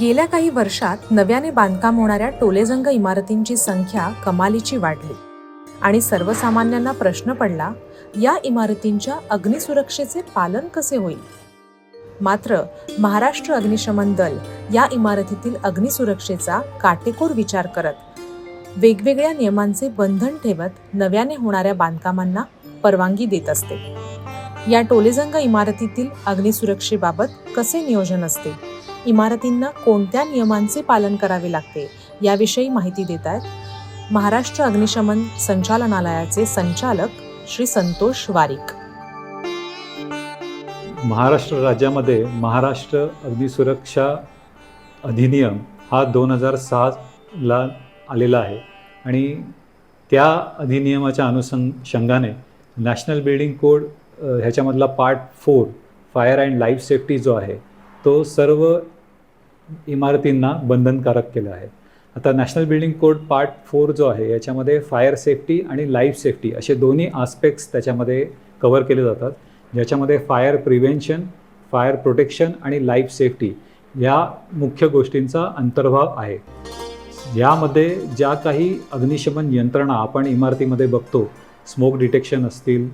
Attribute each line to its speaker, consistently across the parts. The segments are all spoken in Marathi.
Speaker 1: गेल्या काही वर्षात नव्याने बांधकाम होणाऱ्या टोलेजंग इमारतींची संख्या कमालीची वाढली. आणि सर्वसामान्यांना प्रश्न पडला या इमारतींच्या अग्निसुरक्षेचे पालन कसे होईल? मात्र महाराष्ट्र अग्निशमन दल या इमारतीतील अग्निसुरक्षेचा काटेकोर विचार करत वेगवेगळ्या नियमांचे बंधन ठेवत नव्याने होणाऱ्या बांधकामांना परवानगी देत असते. या टोलेजंग इमारतीतील अग्निसुरक्षेबाबत कसे नियोजन असते? इमारतींना कोणत्या नियमांचे पालन करावे लागते याविषयी माहिती देत आहेत महाराष्ट्र अग्निशमन संचालनालयाचे संचालक श्री संतोष वारिक.
Speaker 2: महाराष्ट्र राज्यामध्ये महाराष्ट्र अग्निसुरक्षा अधिनियम हा दोन हजार सहाला आलेला आहे आणि त्या अधिनियमाच्या अनुषंगाने national building code ह्याच्यामधला part four fire and life safety जो आहे तो सर्व इमारतींना बंधनकारक केला आहे. आता national building code part four जो आहे याच्यामध्ये फायर सेफ्टी आणि लाईफ सेफ्टी असे दोन्ही आस्पेक्ट्स त्याच्यामध्ये कवर केले जातात. ज्याच्यामध्ये फायर प्रिव्हेन्शन फायर प्रोटेक्शन आणि लाईफ सेफ्टी या मुख्य गोष्टींचा अंतर्भाव आहे. यामध्ये ज्या काही अग्निशमन यंत्रणा आपण इमारतीमध्ये बघतो स्मोक डिटेक्शन असतील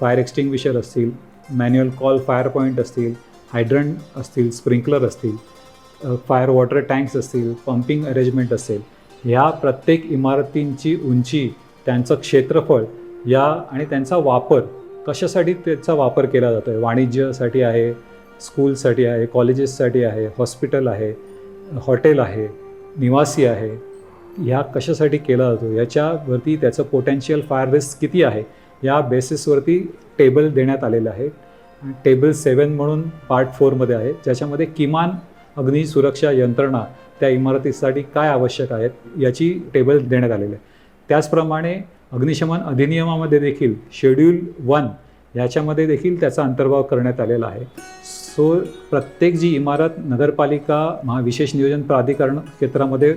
Speaker 2: फायर एक्स्टिंग्विशर असतील मॅन्युअल कॉल फायर पॉईंट असतील हायड्रंट असतील स्प्रिंकलर असतील फायर वॉटर टँक्स असतील पंपिंग अरेंजमेंट असेल ह्या प्रत्येक इमारतींची उंची त्यांचं क्षेत्रफळ या आणि त्यांचा वापर कशासाठी त्याचा वापर केला जातो आहे वाणिज्यासाठी आहे स्कूलसाठी आहे कॉलेजेससाठी आहे हॉस्पिटल आहे हॉटेल आहे निवासी आहे ह्या कशासाठी केला जातो? याच्यावरती त्याचं पोटेन्शियल फायर रिस्क किती आहे? या बेसिसवरती टेबल देण्यात आलेलं आहे. टेबल सेवन म्हणून पार्ट फोरमध्ये आहे ज्याच्यामध्ये किमान अग्निसुरक्षा यंत्रणा त्या इमारतीसाठी काय आवश्यक आहेत याची टेबल देण्यात आलेली आहे. त्याचप्रमाणे अग्निशमन अधिनियमामध्ये देखील शेड्यूल वन याच्यामध्ये देखील त्याचा अंतर्भाव करण्यात आलेला आहे. सो प्रत्येक जी इमारत नगरपालिका महाविशेष नियोजन प्राधिकरण क्षेत्रामध्ये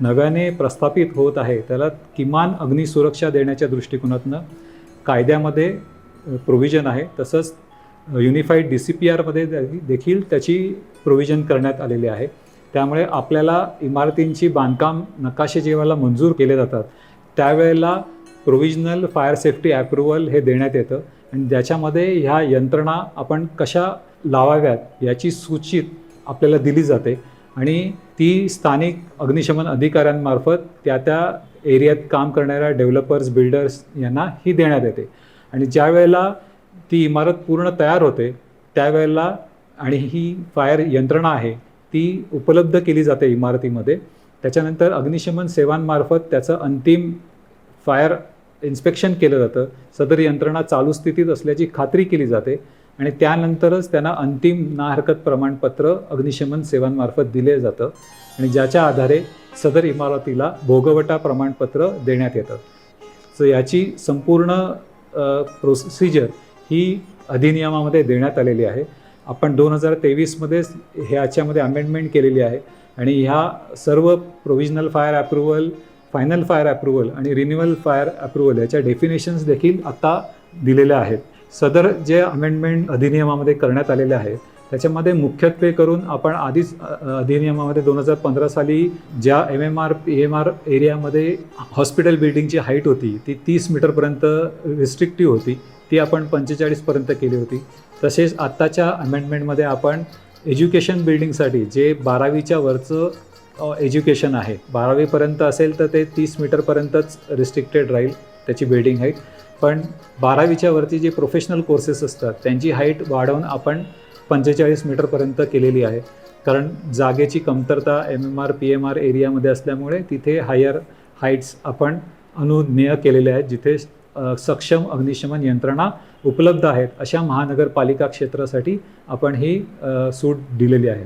Speaker 2: नव्याने प्रस्थापित होत आहे त्याला किमान अग्निसुरक्षा देण्याच्या दृष्टिकोनातनं कायद्यामध्ये प्रोव्हिजन आहे. तसंच युनिफाईड डी सी पी आरमध्ये देखील त्याची प्रोव्हिजन करण्यात आलेली आहे. त्यामुळे आपल्याला इमारतींची बांधकाम नकाशे जेव्हा मंजूर केले जातात. त्यावेळेला प्रोव्हिजनल फायर सेफ्टी ॲप्रुव्हल हे देण्यात येतं. आणि ज्याच्यामध्ये ह्या यंत्रणा आपण कशा लावाव्यात याची सूचित आपल्याला दिली जाते. आणि ती स्थानिक अग्निशमन अधिकाऱ्यांमार्फत त्या त्या एरियात काम करणाऱ्या डेव्हलपर्स बिल्डर्स यांना ही देण्यात येते. आणि ज्या वेळेला ती इमारत पूर्ण तयार होते त्यावेळेला आणि ही फायर यंत्रणा आहे ती उपलब्ध केली जाते इमारतीमध्ये. त्याच्यानंतर अग्निशमन सेवांमार्फत त्याचं अंतिम फायर इन्स्पेक्शन केलं जातं. सदर यंत्रणा चालू स्थितीत असल्याची खात्री केली जाते आणि त्यानंतरच त्यांना अंतिम ना हरकत प्रमाणपत्र अग्निशमन सेवांमार्फत दिले जातं आणि ज्याच्या आधारे सदर इमारतीला भोगवटा प्रमाणपत्र देण्यात येतं. सो याची संपूर्ण प्रोसिजर ही अधिनियमामध्ये देण्यात आलेली आहे. आपण दोन हजार तेवीसमध्येच ह्याच्यामध्ये अमेंडमेंट केलेली आहे आणि ह्या सर्व provisional fire approval final fire approval आणि रिन्युअल फायर अप्रुव्हल याच्या डेफिनेशन्स देखील आता दिलेल्या आहेत. सदर जे अमेंडमेंट अधिनियमामध्ये करण्यात आलेले आहे त्याच्यामध्ये मुख्यत्वे करून आपण आधीच अधिनियमामध्ये दोन हजार पंधरा साली ज्या M M R P M R एरियामध्ये हॉस्पिटल बिल्डिंगची हाईट होती ती तीस मीटरपर्यंत रिस्ट्रिक्टिव्ह होती. ती आपण पंचेचाळीसपर्यंत केली होती. तसेच आत्ताच्या अमेंडमेंटमध्ये आपण एज्युकेशन बिल्डिंगसाठी जे बारावीच्या वरचं एज्युकेशन आहे बारावीपर्यंत असेल तर ते तीस मीटरपर्यंतच रिस्ट्रिक्टेड राहील त्याची बिल्डिंग हाईट पण बारावीच्या वरती जे प्रोफेशनल कोर्सेस असतात त्यांची हाईट वाढवून आपण पंचेचाळीस मीटरपर्यंत केलेली आहे. कारण जागेची कमतरता M M R P M R एरियामध्ये असल्यामुळे तिथे हायर हाईट्स आपण अनुज्ञेय केलेले आहेत जिथे सक्षम अग्निशमन यंत्रणा उपलब्ध आहेत अशा महानगरपालिका क्षेत्रासाठी आपण ही सूट दिलेली आहे.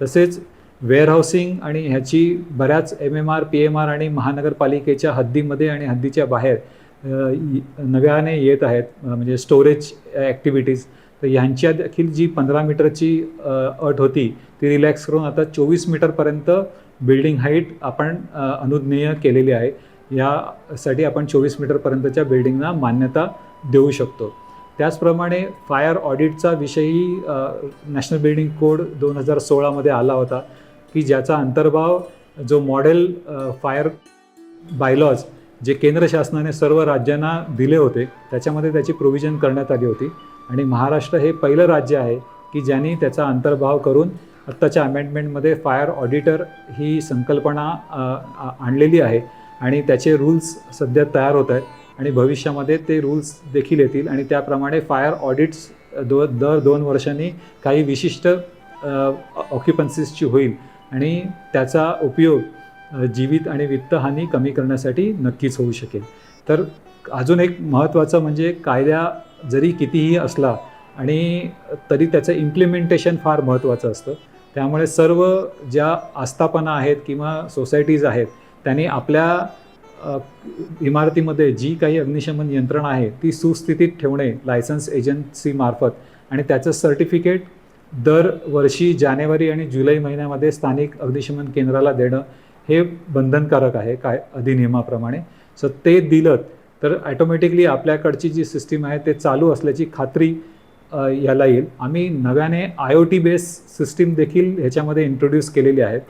Speaker 2: तसेच वेअरहाऊसिंग आणि ह्याची बऱ्याच M M R P M R आणि महानगरपालिकेच्या हद्दीमध्ये आणि हद्दीच्या बाहेर नव्याने येत आहेत म्हणजे स्टोरेज ॲक्टिव्हिटीज तर ह्यांच्या देखील जी पंधरा मीटरची अट होती ती रिलॅक्स करून आता चोवीस मीटरपर्यंत बिल्डिंग हाईट आपण अनुज्ञेय केलेली आहे. यासाठी आपण चोवीस मीटरपर्यंतच्या बिल्डिंगना मान्यता देऊ शकतो. त्याचप्रमाणे फायर ऑडिटचा विषयही नॅशनल बिल्डिंग कोड दोन हजार सोळामध्ये आला होता की ज्याचा अंतर्भाव जो मॉडेल फायर बायलॉज जे केंद्र शासनाने सर्व राज्यांना दिले होते त्याच्यामध्ये त्याची प्रोव्हिजन करण्यात आली होती. आणि महाराष्ट्र हे पहिलं राज्य आहे की ज्यांनी त्याचा अंतर्भाव करून आत्ताच्या अमेंडमेंटमध्ये फायर ऑडिटर ही संकल्पना आणलेली आहे. आणि त्याचे रूल्स सध्या तयार होत आहेत. आणि भविष्यामध्ये ते रूल्स देखील येतील. आणि त्याप्रमाणे फायर ऑडिट्स दो दर दोन वर्षांनी काही विशिष्ट ऑक्युपन्सीजची होईल. आणि त्याचा उपयोग जीवित आणि वित्तहानी कमी करण्यासाठी नक्कीच होऊ शकेल. तर अजून एक महत्त्वाचं म्हणजे कायद्या जरी कितीही असला आणि तरी त्याचं इम्प्लिमेंटेशन फार महत्त्वाचं असतं. त्यामुळे सर्व ज्या आस्थापना आहेत किंवा सोसायटीज आहेत त्याने आपल्या इमारतीमध्ये जी काही अग्निशमन यंत्रणा आहे ती सुस्थितीत ठेवणे लायसन्स एजन्सीमार्फत आणि त्याचं सर्टिफिकेट दरवर्षी जानेवारी आणि जुलै महिन्यामध्ये स्थानिक अग्निशमन केंद्राला देणं हे बंधनकारक आहे काय अधिनियमाप्रमाणे. सो ते दिलं तर ॲटोमॅटिकली आपल्याकडची जी सिस्टीम आहे ते चालू असल्याची खात्री याला येईल. आम्ही नव्याने I O T base system देखील ह्याच्यामध्ये इंट्रोड्यूस केलेली आहेत.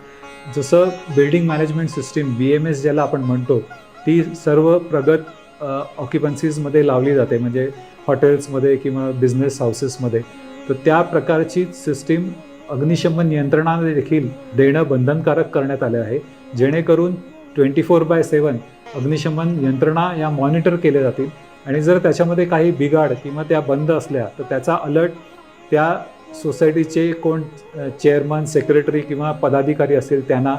Speaker 2: जसं building management system B M S ज्याला आपण म्हणतो ती सर्व प्रगत ऑक्युपन्सीजमध्ये लावली जाते. म्हणजे हॉटेल्समध्ये किंवा बिझनेस हाऊसेसमध्ये तर त्या प्रकारची सिस्टीम अग्निशमन यंत्रणा देखील देणं बंधनकारक करण्यात आलं आहे. जेणेकरून ट्वेंटी फोर बाय सेवन अग्निशमन यंत्रणा या मॉनिटर केल्या जातील. आणि जर त्याच्यामध्ये काही बिघाड किंवा त्या बंद असल्या तर त्याचा अलर्ट त्या सोसायटीचे कोण चेअरमन सेक्रेटरी किंवा पदाधिकारी असतील त्यांना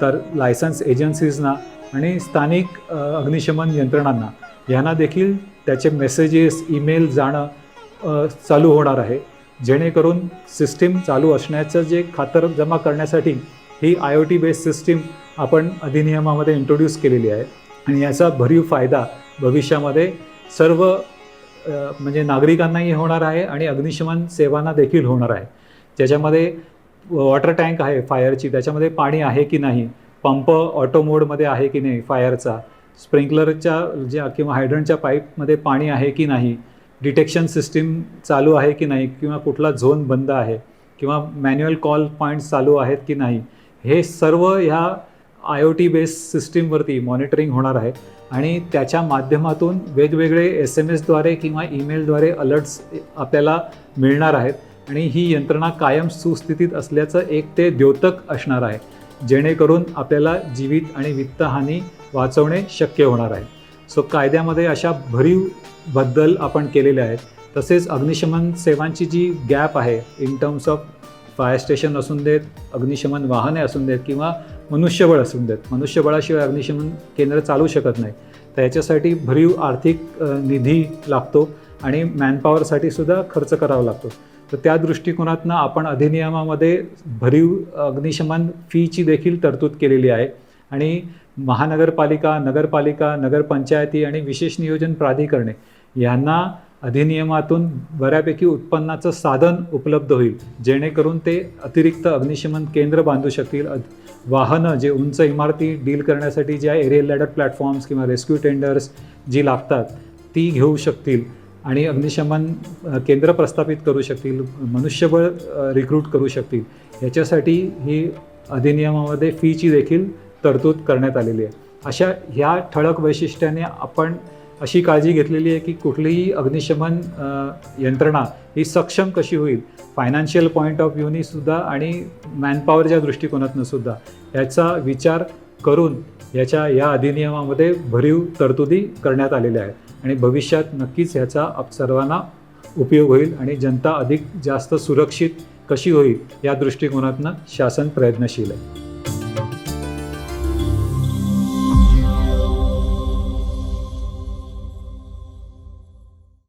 Speaker 2: तर लायसन्स एजन्सीजना आणि स्थानिक अग्निशमन यंत्रणांना यांना देखील त्याचे मेसेजेस ईमेल जाणं चालू होणार आहे. जेणेकरून सिस्टीम चालू असण्याचं जे खातर जमा करण्यासाठी ही I O T based system आपण अधिनियमामध्ये इंट्रोड्यूस केलेली आहे. आणि याचा भरीव फायदा भविष्यामध्ये सर्व म्हणजे नागरिकांनाही होणार आहे आणि अग्निशमन सेवांना देखील होणार आहे. ज्याच्यामध्ये वॉटर टँक आहे फायरची त्याच्यामध्ये पाणी आहे की नाही पंप ऑटो मोडमध्ये आहे की नाही फायरचा स्प्रिंकलरच्या ज्या किंवा हायड्रंटच्या पाईपमध्ये पाणी आहे की नाही डिटेक्शन सिस्टीम चालू आहे की नाही किंवा कुठला झोन बंद आहे किंवा मॅन्युअल कॉल पॉईंट्स चालू आहेत की नाही हे सर्व ह्या आय ओ टी बेस्ड सिस्टीमवरती मॉनिटरिंग होणार आहे आणि त्याच्या माध्यमातून वेगवेगळे एस एम एसद्वारे किंवा ईमेलद्वारे अलर्ट्स आपल्याला मिळणार आहेत आणि ही यंत्रणा कायम सुस्थितीत असल्याचं एक ते द्योतक असणार आहे जेणेकरून आपल्याला जीवित आणि वित्तहानी वाचवणे शक्य होणार आहे. सो कायद्यामध्ये अशा भरीवबद्दल आपण केलेले आहेत. तसेच अग्निशमन सेवांची जी गॅप आहे in terms of fire station असून देत अग्निशमन वाहने असून देत किंवा मनुष्यबळ असून देत. मनुष्यबळाशिवाय अग्निशमन केंद्र चालू शकत नाही. तर याच्यासाठी भरीव आर्थिक निधी लागतो आणि मॅनपॉवरसाठी सुद्धा खर्च करावा लागतो. तर त्या दृष्टिकोनातनं आपण अधिनियमामध्ये भरीव अग्निशमन फीची देखील तरतूद केलेली आहे. आणि महानगरपालिका नगरपालिका नगरपंचायती आणि विशेष नियोजन प्राधिकरणे यांना अधिनियमातून बऱ्यापैकी उत्पन्नाचं साधन उपलब्ध होईल जेणेकरून ते अतिरिक्त अग्निशमन केंद्र बांधू शकतील. वाहनं जे उंच इमारती डील करण्यासाठी ज्या एरियल लॅडर प्लॅटफॉर्म्स किंवा रेस्क्यू टेंडर्स जी लागतात ती घेऊ शकतील आणि अग्निशमन केंद्र प्रस्थापित करू शकतील मनुष्यबळ रिक्रूट करू शकतील. याच्यासाठी ही अधिनियमामध्ये फीची देखील तरतूद करण्यात आलेली आहे. अशा ह्या ठळक वैशिष्ट्याने आपण अशी काळजी घेतलेली आहे की कुठलीही अग्निशमन यंत्रणा ही सक्षम कशी होईल? फायनान्शियल पॉईंट ऑफ व्ह्यूनीसुद्धा आणि मॅनपॉवरच्या दृष्टिकोनातून सुद्धा याचा विचार करून याच्या या अधिनियमामध्ये भरीव तरतुदी करण्यात आलेल्या आहेत. आणि भविष्यात नक्कीच ह्याचा आप सर्वांना उपयोग होईल आणि जनता अधिक जास्त सुरक्षित कशी होईल या दृष्टिकोनातनं शासन प्रयत्नशील आहे.